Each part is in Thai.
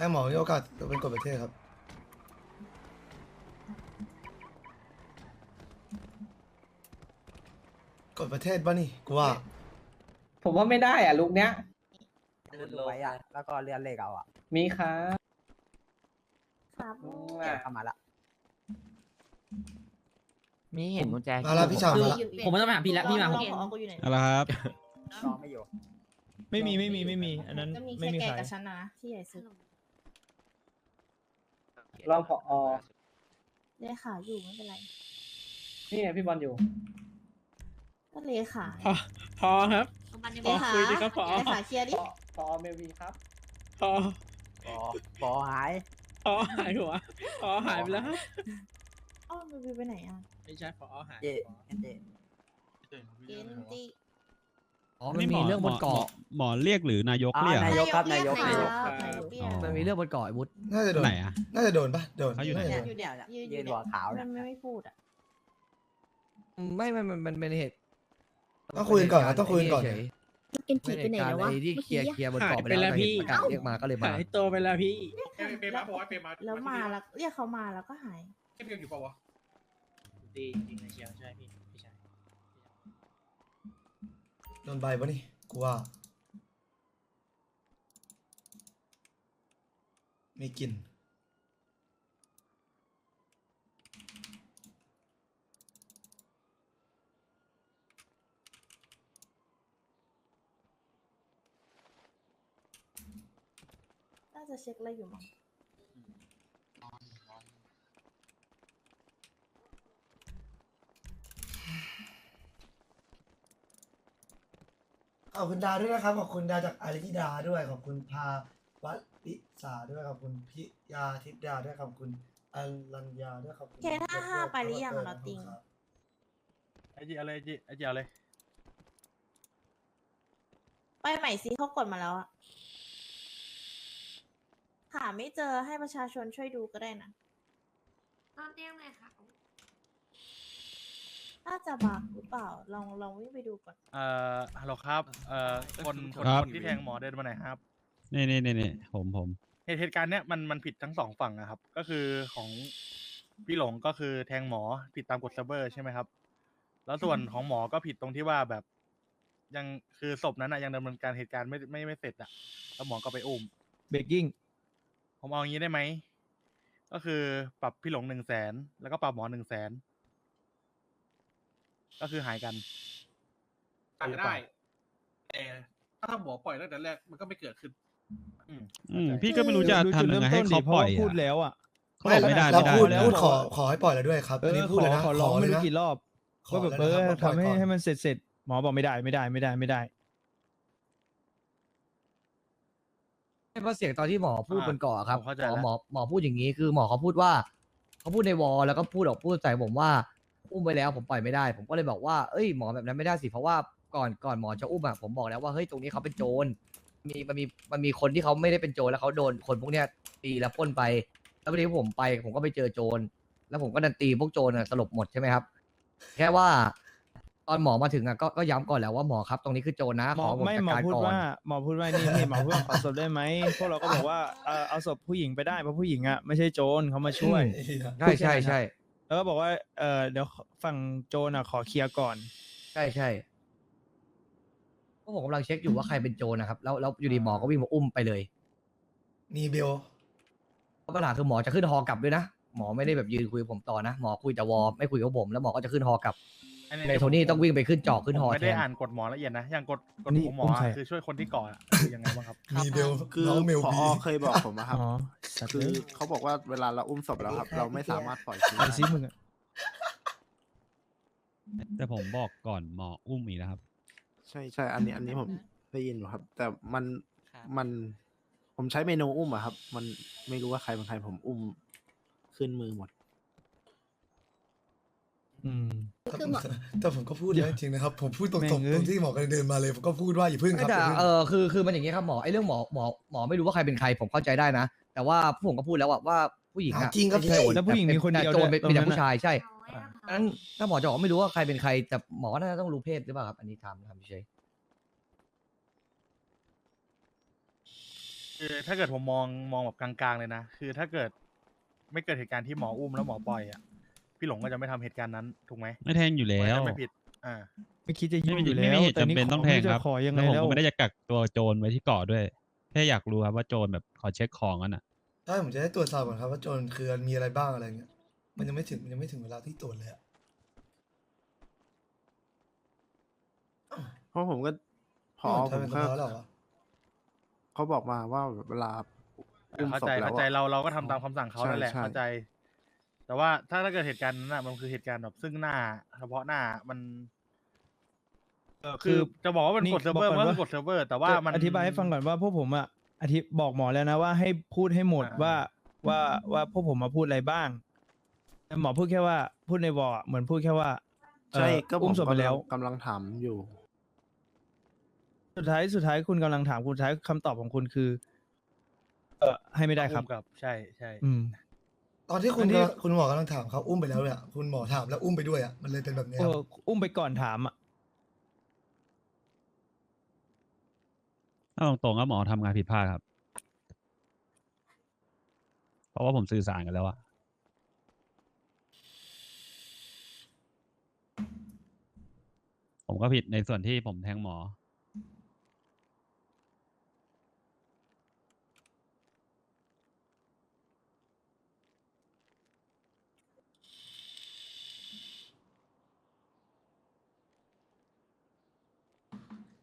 ให้หมอมีโอกาสเป็นกฎประเทศครับ กฎประเทศป่ะนี่กูว่า ผมว่าไม่ได้อะลูกเนี้ย ดูไว้อะแล้วก็เลื่อนเลขเอาอะมีครับครับอืมแกะอะเข้ามาละมีเห็นกุญแจมาแล้วพี่ชาวมาแล้วผมไม่ต้องไปหาพี่แล้วพี่มา ผมพอกูอยู่ไหนเอาละครับ น้องไม่อยู่ ไม่มีไม่มีไม่มี อันนั้นก็มีไม่แค่มีแกขายกับฉันนะที่ใหญ่สุด รองผอเลขาอยู่ไม่เป็นไรนี่ไงพี่บอลอยู่ ก็เลขาพอพอครับเลขาคุยดีครับผอเลขาเคลียร์ดิ ผอผอเมวีครับ พอปอปอหาย พอหายหัวพอหายไปแล้วครับอ้าวมันไปไหนอะไม่ใช่พอหายเจ๊เจ๊เกนจิ อ๋อมันมีเรื่องบนเกาะหมอเรียกหรือนายกอ๋อเรียก นายกครับนายกนายนายกกนายกเรียกอ๋อมันมีเรื่องบนเกาะไอ้วุฒน่าจะโดนไหนอะน่าจะโดนปะโดนเขาอยู่ไหนน่าจะโดอยู่เนี่ยยืนยืนหัวขาวมัเนี่ยนไม่ไม่พูดอะไม่ไม่มันมันเป็นเหตุต้องคุยกันก่อนนะต้องคุยกันก่อนเฉยเกนๆจิไม่ไปไหนได้การแล้ววะไอ้ที่เมื่อเคลียร์กี้เคลียร์บนเกาะไปแล้วแต่เห็นประกาศเรียกมาก็เลยมาหายตัวไปแล้วพี่เปย์มาบอกว่าเปย์มาแล้วมาแล้วเรียกเขามาแล้วก็หายเก็บเงินอยู่เปล่าวะดีจริงนะเชียวใช่พี่ไม่ใช่ โดนใบปะนี่กูว่า มีกลิ่นน่าจะเช็คอะไรอยู่มั้ง ขอบคุณดาด้วยนะครับ ขอบคุณดาจากอาริธิดาด้วย ขอบคุณพาวัลิสาด้วย ขอบคุณพิยาทิพดาด้วย ขอบคุณอรัญญาด้วย ขอบคุณเคถ้าห้าไปหรือยังอะเราติงไอจีเอาเลยไอจีไอจีเอาเลยไปใหม่สิเขากดมาแล้วอะหาไม่เจอให้ประชาชนช่วยดูก็ได้นะ ตอนเรียกเลยค่ะ น่าจะบักหรือเปล่า ลองลองวิ่งไปดูก่อน เอ่อฮัลโหลครับ เอ่อคนคนครับ คนที่แทงหมอเดินมาไหนอยครับ นี่นี่นี่นี่ผมผม เหตุเหตุการณ์เนี้ยมันมันผิดทั้งสองฝั่งนะครับ ก็คือของพี่หลงก็คือแทงหมอผิดตามกฎเซิร์ฟเวอร์ใช่ไหมครับ แล้วส่วนของหมอก็ผิดตรงที่ว่าแบบ ยังคือศพนั้นอะยังดำเนินการเหตุการณ์ไม่ไม่ไม่เสร็จอะแล้วหมอก็ไปอุ้ม เบกกิ้ง ผมเอาอย่างนี้ได้ไหม ก็คือปรับพี่หลงหนึ่งแสนแล้วก็ปรับหมอหนึ่งแสน ก็คือหายกันอาจจะได้แต่ถ้าหมอปล่อยตั้งแต่แรกมันก็ไม่เกิดขึ้น อืมอืมพี่ก็ไม่รู้จะทำยังไงให้เขาปล่อยพูดอะแล้วอะเขาบอกไม่ได้เราไม่ได้พูดไม่ได้พูดขอขอให้ปล่อยแล้วด้วยครับเออันอนี้ขพูดอเลยนะขอร้องเลไม่ยรู้นะกี่รอบขอว่าแบบแล้วเอนะอครับว่าปล่อยทำให้ก่อนให้มันเสร็จเสร็จหมอบอกไม่ได้ไม่ได้ไม่ได้ไม่ได้เพราะเสียงตอนที่หมอพูดอ่าบนเกาะครับผมเข้าใจหมอแล้วหมอหมอพูดอย่างนี้คือหมอเขาพูดว่า เขาพูดในวอลแล้วก็พูดออกพูดใส่ผมว่า อุ้มไปแล้วผมปล่อยไม่ได้ ผมก็เลยบอกว่าเอ้ยหมอแบบนั้นไม่ได้สิเพราะว่าก่อนก่อนหมอจะอุ้มอะผมบอกแล้วว่าเฮ้ยตรงนี้เขาเป็นโจรมีมันมีมันมีคนที่เขาไม่ได้เป็นโจรแล้วเขาโดนคนพวกเนี้ยตีแล้วปล้นไป แล้ววันนี้ผมไป ผมก็ไปเจอโจรแล้วผมก็ดันตีพวกโจรอะสลบหมดใช่ไหมครับ แค่ว่า ตอนหมอมาถึงอะก็ก็ย้ำก่อนแล้วว่าหมอครับตรงนี้คือโจรนะหมขออผมไม่จัดหมอการพูดก่อน ว่าหมอพูดว่านี่นี่หมอพูดว่าขอศพได้ไหมพวกเราก็บอกว่าเออเอาศพผู้หญิงไปได้เพราะผู้หญิงอะไม่ใช่โจรเขามาช่วย ใช่ใช่ใช่ แล้วก็บอกว่า เออเดี๋ยวฝั่งโจรอะขอเคลียร์ก่อน ใช่ใช่เพราะผมกำลังเช็คอยู่ว่าใครเป็นโจรนะครับ แล้วแล้วอยู่ดีหมอก็วิ่งมาอุ้มไปเลยมีเบลเพราะปัญหาคือหมอจะขึ้นฮอกลับด้วยนะ หมอไม่ได้แบบยืนคุยกับผมต่อนะ หมอคุยแต่วอลไม่คุยกับผม แล้วหมอก็จะขึ้นฮอกลับอั ในโทนี่ต้องวิ่งไปขึ้นจอกขึ้นผมฮอไม่แทได้นอ่านกฎหมอละเอียดนะ อย่างกฎกฎนี่ของหมออุ้มใครอะคือช่วยคนที่ก่ออะคือยังไงบ้างครับ มีเบลคือน้องเมลพอบีเคยบอกผมอะครับ อ๋อสัตว์คือเลยเขาบอกว่าเวลาเราอุ้มศพแล้วครับ เราไม่สามารถปล่อยทิ้งไปได้ซิมึงอะแต่ผมบอกก่อนหมออุ้มอีกแล้วครับ ใช่ใช่อันนี้อันนี้ผมได้ยินอยู่ครับ แต่มันมันผมใช้เมนูอุ้มอะครับ มันไม่รู้ว่าใครเป็นใครผมอุ้มขึ้นมือหมด อืม คือหมอ แต่ผมก็พูดเดี๋ยวนะจริงๆนะครับ ผมพูดตรงแม่งๆเอ้ยตรงที่หมอกำลังเดินมาเลยผมก็พูดว่าอย่าพึ่งครับแต่อย่าพึ่ง เออคือคือมันอย่างนี้ครับหมอไอ้เรื่องหมอหมอหมอไม่รู้ว่าใครเป็นใครผมเข้าใจได้นะ แต่ว่าผมก็พูดแล้วอะว่าผู้หญิงถามอะจริงครับ ไม่ใช่พี่โจรแล้วผู้หญิงมีคนเดียวแต่โจรเป็นด้วยมีแต่ตรงนั้นผู้ชายใช่เอาไว้นะคะอันนั้นถ้าหมอจะบอกไม่รู้ว่าใครเป็นใครแต่หมอน่าจะต้องรู้เพศหรือเปล่าครับอันนี้ถามถามเฉย คือถ้าเกิดผมมองมองแบบกลางๆเลยนะ คือถ้าเกิดไม่เกิดเหตุการณ์ที่หมออุ้มแล้วหมอปล่อยอะ พี่หลงก็จะไม่ทำเหตุการณ์นั้นถูกไหมไม่แทงอยู่แล้วมันจะไม่ผิด อ่า ไม่คิดจะไม่ยุ่งมีอยู่ไม่แล้มีวเหตุแต่นี่จำเป็นขต้องแทงไม่รู้คจะรับ ขอยังไงแล้วผมแล้วก็ไม่ได้จะกักตัวโจรไว้ที่เกาะด้วย แค่อยากรู้ครับว่าโจรแบบขอเช็คของกันอะ ใช่ผมจะได้ตรวจสอบก่อนครับว่าโจรคือมีอะไรบ้างอะไรเงี้ยมันยังไม่ถึงมันยังไม่ถึงเวลาที่ตรวจเลยอะเพราะผมก็พอใช่ผมเป็นก็เขาแล้วเหรอเขาบอกมาว่าเวลาอุ้มเข้าศพใจแล้วเข้าใจอะ เราเราก็ทำตามคำสั่งเขาใช่นั่นแหละใช่ เข้าใจ แต่ว่าถ้าถ้าเกิดเหตุการณ์นั้นน่ะมันคือเหตุการณ์แบบซึ่งหน้า เฉพาะหน้ามัน เออคือจะบอกว่ามันนี่กดเซิร์ฟเวอร์บมันก่ก็นคือกดเซิร์ฟเวอร์แต่ว่าจะมันอธิบายให้ฟังก่อนว่าพวกผมอะอธิบอกหมอแล้วนะว่าให้พูดให้หมดอ่าว่าว่าว่าพวกผมมาพูดอะไรบ้างแต่หมอพูดแค่ว่า พูดในวอลอะเหมือนพูดแค่ว่าเอ่อใช่ก็ผอุ้มมศพไปแล้วกำลังถามอยู่ สุดท้ายสุดท้ายคุณกำลังถามคุณสุดท้ายคำตอบของคุณคือ เออให้ไม่ได้ครับอุ้มกับ ใช่ใช่อืม ตอนที่คุณอันนี้ กำลังคุณหมอกำลังถามเขาอุ้มไปแล้วเลยอะคุณหมอถามแล้วอุ้มไปด้วยอะมันเลยเป็นแบบเนี้ยเอครับ ออุ้มไปก่อนถามอะถ้าตรงๆก็หมอทำงานผิดพลาดครับ เพราะว่าผมสื่อสารกันแล้วอะผมก็ผิดในส่วนที่ผมแทงหมอ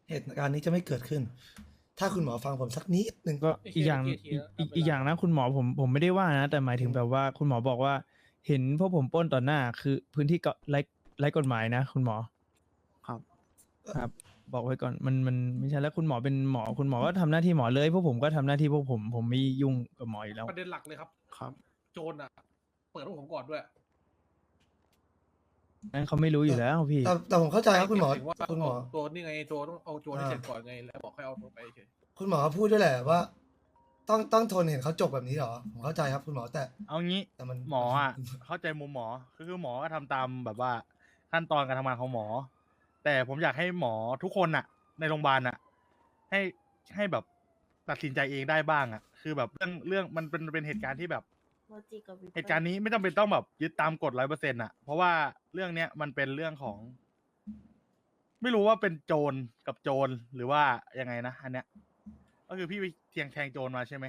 เหตุการณ์นี้จะไม่เกิดขึ้น ถ้าคุณหมอฟังผมสักนิดหนึ่งก็อีกอย่างโอเคโอเคอีกเอาอีกไปอีกละอย่างนะคุณหมอผมผมไม่ได้ว่านะ แต่หมายถึงแบบว่าคุณหมอบอกว่า เห็นพวกผมปล้นต่อหน้า คือพื้นที่ก็ไร้ไร้กฎหมายนะ คุณหมอ ครับ ครับ บอกไว้ก่อนมันมันไม่ใช่แล้วคุณหมอเป็นหมอคุณหมอก็ทำหน้าที่หมอเลยพวกผมก็ทำหน้าที่พวกผม ผมไม่ยุ่งกับหมออยู่แล้วประเด็นหลักเลยครับ ครับ โจรอะ เปิดพวกผมก่อนด้วย นั้นเขาไม่รู้อยู่แล้วพี่ แต่แต่ผมเข้าใจครับคุณหมอถึงว่าคุณหมอเอาตัวนี่ไงตัวต้องเอาโจรให้อ่าเสร็จก่อนไงแล้วบอกให้เอาตัวไปเฉย คุณหมอพูดด้วยแหละว่า ต้องต้องทนเห็นเขาจบแบบนี้เหรอ ผมเข้าใจครับคุณหมอแต่เอางี้ แต่มันหมออะ เข้าใจมุมหมอคือคือหมอก็ทำตามแบบว่าขั้นตอนการทำงานของหมอ แต่ผมอยากให้หมอทุกคนอะ ในโรงพยาบาลอะ ให้ให้แบบตัดสินใจเองได้บ้างอะ คือแบบเรื่องเรื่องมันเป็นเป็นเหตุการณ์ที่แบบ โมจิกับวิปเหตุการณ์นี้ไม่จำเป็นต้องแบบยึดตามกฎร้อยเปอร์เซ็นต์อะ เพราะว่า เรื่องเนี้ยมันเป็นเรื่องของ ไม่รู้ว่าเป็นโจรกับโจรหรือว่ายังไงนะอันเนี้ย ก็คือพี่ไปเทียงแทงโจรมาใช่ไหม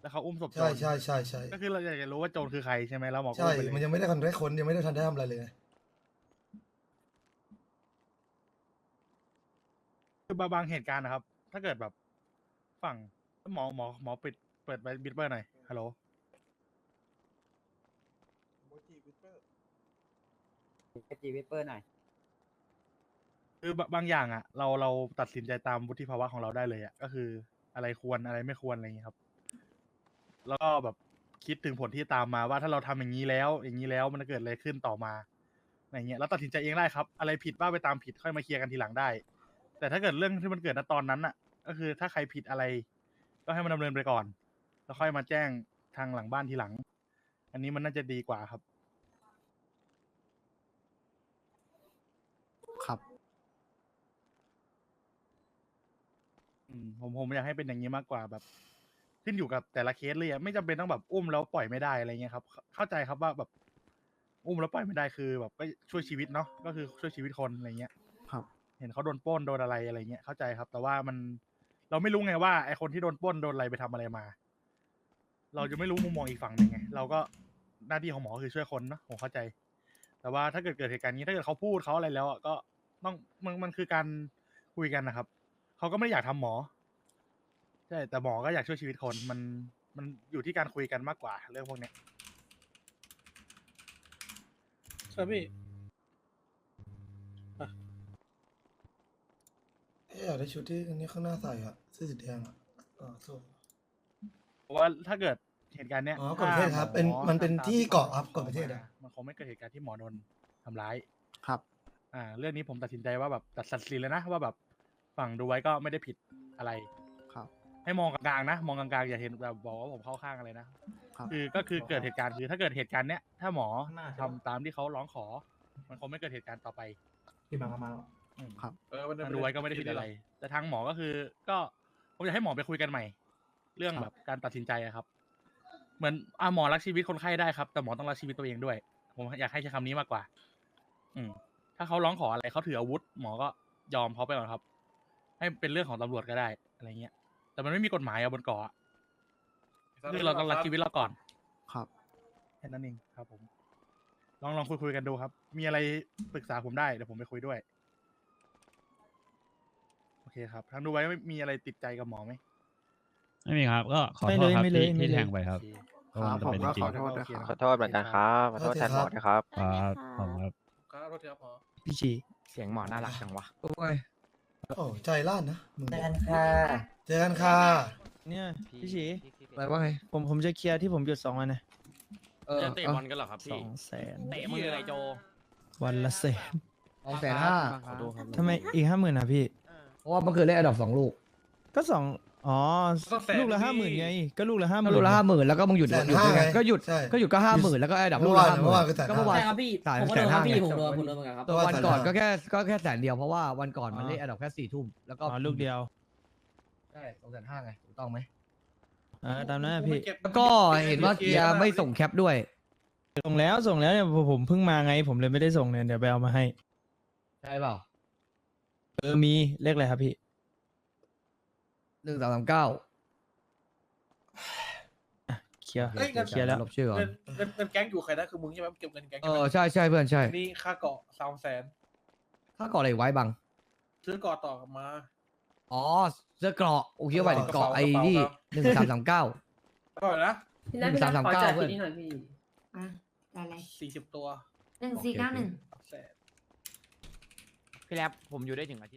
แล้วเขาอุ้มศพโจรใช่ใช่ใช่ใช่ก็คือเราอยากจะรู้ว่าโจรคือใครใช่ไหมแล้วหมอก็ใช่อุ้มไปเลยมันยังไม่ได้ทันได้คนยังไม่ได้ทันได้ทำอะไรเลยคือบางบางเหตุการณ์นะครับ ถ้าเกิดแบบฝั่งหมอหมอหมอปิดเปิดไปบิดเบอร์หน่อยฮัลโหล จีวิปเปอร์หน่อยคือบางบางอย่างอะ เราเราตัดสินใจตามวุฒิภาวะของเราได้เลยอะก็คืออะไรควรอะไรไม่ควรอะไรอย่างนี้ยครับ แล้วก็แบบคิดถึงผลที่ตามมาว่าถ้าเราทำอย่างนี้แล้ว อย่างนี้แล้วมันจะเกิดอะไรขึ้นต่อมาอะไรเงี้ยแล้วตัดสินใจเองได้ครับ อะไรผิดว่าไปตามผิดค่อยมาเคลียร์กันทีหลังได้ แต่ถ้าเกิดเรื่องที่มันเกิดณตอนนั้นอะ ก็คือถ้าใครผิดอะไร ก็ให้มันดำเนินไปก่อน แล้วค่อยมาแจ้งทางหลังบ้านทีหลัง อันนี้มันน่าจะดีกว่าครับ มผมผมอยากให้เป็นอย่างนี้มากกว่าแบบ ขึ้นอยู่กับแต่ละเคสเลยอะไม่จำเป็นต้องแบบอุ้มแล้วปล่อยไม่ได้อะไรเงี้ยครับเข้าเข้าใจครับว่าแบบอุ้มแล้วปล่อยไม่ได้คือ แบบก็ช่วยชีวิตเนาะก็คือช่วยชีวิตคนอะไรเงี้ย ครับ เห็นเขาโดนปล้นโดนอะไรอะไรเงี้ยเข้าใจครับ แต่ว่ามันเราไม่รู้ไงว่าไอคนที่โดนปล้นโดนอะไรไปทำอะไรมา เราจะไม่รู้มุมมองอีกฝั่งหนึ่งไงเราก็หน้าที่ของหมอคือช่วยคนเนาะผมเข้าใจ แต่ว่าถ้าเกิดเกิดเหตุการณ์นี้ถ้าเกิดเขาพูดเขาอะไรแล้วอะก็ต้องมันมันคือการคุยกันนะครับ เขาก็ไม่ได้อยากทำหมอ ใช่ แต่หมอก็อยากช่วยชีวิตคน มันมันอยู่ที่การคุยกันมากกว่า เรื่องพวกเนี้ยๆครับพี่เอ๊ะอยากได้ชุดที่อันนี้ข้างหน้าใส่อะเสื้อสีแดงอะอ่าสู้เพราะว่าถ้าเกิดเหตุการณ์เนี้ยอ๋อกฎประเทศครับเป็นถ้าหอมันเป็นทำตาที่หมอเกาะครับบอกกฎประเทศมาอะมันคงไม่เกิดเหตุการณ์ที่หมอโดนทำร้าย ครับ อ่า เรื่องนี้ผมตัดสินใจว่าแบบตัดสัดสินเลยนะว่าแบบ ฝั่งดูไว้ก็ไม่ได้ผิดอะไร ครับ ให้มองกลางๆนะมองกลางๆอย่าเห็นแบบบอกว่าผมเข้าข้างอะไรนะครับ คือก็คือเกิดเหตุการณ์คือถ้าเกิดเหตุการณ์เนี้ยถ้าหมอทำตามที่เขาร้องขอ มันคงไม่เกิดเหตุการณ์ต่อไปที่มามาอืมครับเออมันทางดูไว้ก็ไม่ได้ผิดอะไร แต่ทางหมอก็คือก็ผมอยากให้หมอไปคุยกันใหม่จเรื่องแบบการตัดสินใจอะครับ เหมือนอะหมอรักชีวิตคนไข้ได้ครับ แต่หมอต้องรักชีวิตตัวเองด้วย ผมอยากให้ใช้คำนี้มากกว่า อืม ถ้าเขาร้องขออะไรเขาถืออาวุธ หมอก็ยอมเขาไปก่อนครับ ให้เป็นเรื่องของตำรวจก็ได้อะไรเงี้ย แต่มันไม่มีกฎหมายอะบนเกาะอะคือเราต้องรักชีวิตเราก่อนครับ แค่นั้นเองครับ ผม ลองลองคุยคุยกันดูครับ มีอะไรปรึกษาผมได้เดี๋ยวผมไปคุยด้วย โอเคครับทางดูไว้ไม่มีอะไรติดใจกับหมอไหมไม่มีครับ ก็ขอไม่โทเลษยครับไม่เลยที่ไม่ที่เลยแทงไปครับโอเคเพราะว่ามันผมเป็นก็จริขงอโทษด้วยครับ ขอโทษเหมือนกันครับขอโทษแทนหมอด้วยครับ ครับขอบคุณครับ ครับโทษทีครับหมอพี่ชีเสียงหมอน่ารักจังวะ โอ้ย โอ้ใจล้านนะมึงเจอกันค่ะเจอกันค่ะเนี่ยพี่ชีอะไรว่าไงผมผมจะเคลียร์ที่ผมหยุดสองวันนะเออจะเตะเอาบอลกันเหรอครับสพี่องแสนเตะมืออะไรโจ วันละแสนสองแสนห้าขอโทษครับทำไมอีกห้าหมื่นอะพี่เพราะว่าเมื่อคืนเล่นอันดับสองลูก ก็สอง อ๋อก็แสนลูกละพี่ ห้าหมื่นไง ก็ลูกละห้าหมื่นก็ลูกละห้าหมื่นแล้วก็มึงหยุดแสนหยุดห้าไงไงก็หยุดใช่ก็หยุดก็ห้าหมื่นแล้วก็อันดับลูกเมื่อละวานห้าหมื่เมื่อวานคือแสนก็เมื่อวาน ใช่ครับพี่สามผมก็แสโดนนคห้ารับพี่ไงผมโดนผมโดนเหมือนกันครับเมื่อวานวันแสนก่อนห้าก็แค่ก็แค่แสนเดียวเพราะว่าวันก่อนมันเล่นอันดับแค่สี่ทุ่มแล้วก็อ๋อลูกเดียวใช่สองแสนห้าไงถูกต้องไหมเออตามนั้นนะพี่แล้วก็เห็นว่าเกียร์ไม่ส่งแคปด้วย ส่งแล้วส่งแล้วเนี่ยผมผมเพิ่งมาไง ผมเลยไม่ได้ส่งเนี่ยเดี๋ยวไปเอามาให้ ใช่เปล่า เออมีเลขอะไรครับพี่ หนึ่งสามสามเก้าเคลียร์เฮ้ยงั้น เคลียร์แล้วลบชื่อก่อนเงินเงินเงินแก๊งอยู่ใครนะคือมึงใช่ไหมเก็บเงินแก๊งเอใช่ไหมอใช่ใช่เพื่อนใช่นี่ค่าเกาะสามแสนถ้าเกาะอะไรไว้บัง ซื้อเกาะต่อกลับมา อ๋อเสื้อเกราะโอเคไปถึงเกราะกระเป๋าไอ้กระเป๋านี่ครับหนึ่งสามสามเก้า เท่าไหร่นะพี่นัทหนึ่งสามสามเก้าเพื่อนพี่หน่อยพี่อะได้เลยสี่สิบตัวหนึ่งสี่เก้าหนึ่ง สามแสน พี่แรปผมอยู่ได้ถึงอาทิตย์